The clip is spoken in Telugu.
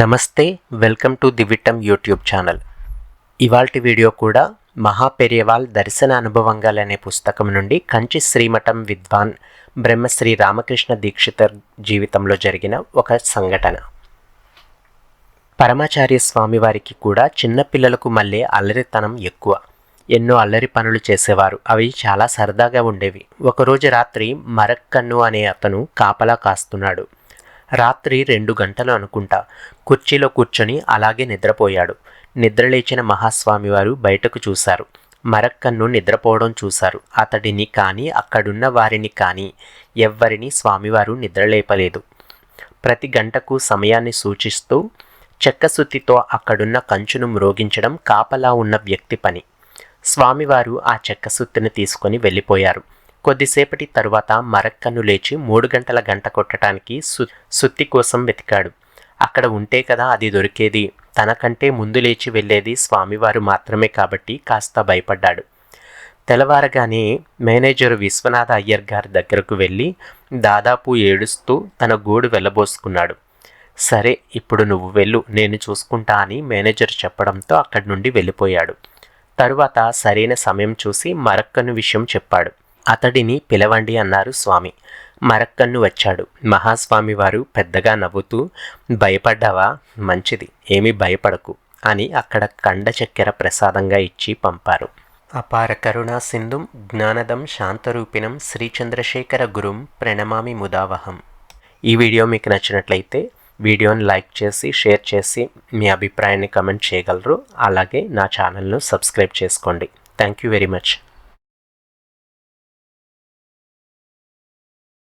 నమస్తే welcome to the Vittam YouTube channel. ఇవాల్టి వీడియో కూడా మహాపెరియవాల్ దర్శన అనుభవంగాలు అనే పుస్తకం నుండి కంచి శ్రీమఠం విద్వాన్ బ్రహ్మశ్రీ రామకృష్ణ దీక్షితర్ జీవితంలో జరిగిన ఒక సంఘటన. పరమాచార్య స్వామి వారికి కూడా చిన్నపిల్లలకు మళ్ళీ అల్లరితనం ఎక్కువ. ఎన్నో అల్లరి పనులు చేసేవారు. అవి చాలా సరదాగా ఉండేవి. ఒకరోజు రాత్రి మరక్కన్ను అనే అతను కాపలా కాస్తున్నాడు. రాత్రి రెండు గంటలు అనుకుంటా. కుర్చీలో కూర్చొని అలాగే నిద్రపోయాడు. నిద్రలేచిన మహాస్వామివారు బయటకు చూశారు. మరక్కన్ను నిద్రపోవడం చూశారు. అతడిని కానీ అక్కడున్న వారిని కానీ ఎవ్వరిని స్వామివారు నిద్రలేపలేదు. ప్రతి గంటకు సమయాన్ని సూచిస్తూ చెక్కసుత్తితో అక్కడున్న కంచును మ్రోగించడం కాపలా ఉన్న వ్యక్తి పని. స్వామివారు ఆ చెక్కసుత్తిని తీసుకొని వెళ్ళిపోయారు. కొద్దిసేపటి తరువాత మరక్కన్ను లేచి మూడు గంటల గంట కొట్టడానికి సు సుత్తి కోసం వెతికాడు. అక్కడ ఉంటే కదా అది దొరికేది. తనకంటే ముందు లేచి వెళ్ళేది స్వామివారు మాత్రమే కాబట్టి కాస్త భయపడ్డాడు. తెల్లవారగానే మేనేజరు విశ్వనాథ అయ్యర్ గారి దగ్గరకు వెళ్ళి దాదాపు ఏడుస్తూ తన గోడు వెళ్ళబోసుకున్నాడు. సరే ఇప్పుడు నువ్వు వెళ్ళు నేను చూసుకుంటా అని మేనేజర్ చెప్పడంతో అక్కడి నుండి వెళ్ళిపోయాడు. తరువాత సరైన సమయం చూసి మరక్కను విషయం చెప్పాడు. అతడిని పిలవండి అన్నారు స్వామి. మరక్కన్ను వచ్చాడు. మహాస్వామి వారు పెద్దగా నవ్వుతూ భయపడ్డావా? మంచిది. ఏమీ భయపడకు అని అక్కడ కండ చక్కెర ప్రసాదంగా ఇచ్చి పంపారు. అపార కరుణా సింధుం జ్ఞానదం శాంతరూపిణం శ్రీచంద్రశేఖర గురుం ప్రణమామి ముదావహం. ఈ వీడియో మీకు నచ్చినట్లయితే వీడియోని లైక్ చేసి షేర్ చేసి మీ అభిప్రాయాన్ని కమెంట్ చేయగలరు. అలాగే నా ఛానల్ను సబ్స్క్రైబ్ చేసుకోండి. Thank you very much.